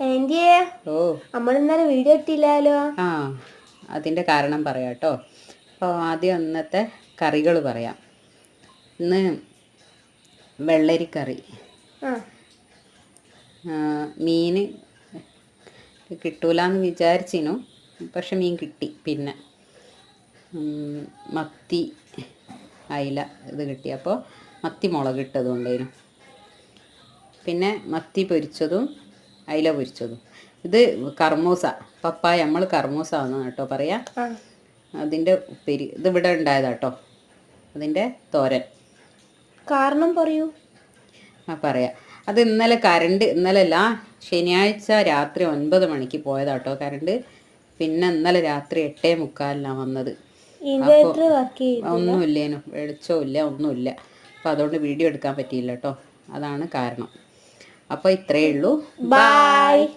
ആന്റിയെ ഓ. നമ്മൾ ഇന്നലെ വീഡിയോ ഇട്ടില്ലല്ലോ ആ അതിന്റെ കാരണം പറയാം കേട്ടോ. അപ്പോൾ ആദ്യം ഇന്നത്തെ കറികൾ പറയാം. ഇന്ന് വെള്ളരിക്കറി. മീൻ കിട്ടൂലെന്ന് വിചാരിച്ചിനു. പക്ഷെ മീൻ കിട്ടി പിന്നെ. മത്തി അയില ഇത് കിട്ടി. അപ്പോൾ മത്തി മുളക് ഇട്ടതും ഉണ്ടായിരുന്നു പിന്നെ മത്തി പൊരിച്ചതും അയില പൊരിച്ചതും. ഇത് കർമൂസ പപ്പായ നമ്മൾ കർമൂസ ആണ് കേട്ടോ പറയാ. അതിന്റെ അതിന്റെ ഉപ്പേരി ഇത് ഇവിടെ ഉണ്ടായതാ കേട്ടോ. അതിന്റെ തോരൻ. കാരണം പറയൂ. ആ പറയാ. അത് ഇന്നലെ കറണ്ട് ഇന്നലെ അല്ല ശനിയാഴ്ച രാത്രി ഒൻപത് മണിക്ക് പോയതാട്ടോ കറണ്ട് പിന്നെ ഇന്നലെ രാത്രി എട്ടേ മുക്കാലിനാണ് വന്നത്. ഒന്നുമില്ലേനു വെളിച്ചമില്ല ഇല്ല ഒന്നുമില്ല. അപ്പോൾ അതുകൊണ്ട് വീഡിയോ എടുക്കാൻ പറ്റിയില്ല കേട്ടോ. അതാണ് കാരണം. അപ്പോൾ ഇത്രയേ ഉള്ളൂ. ബൈ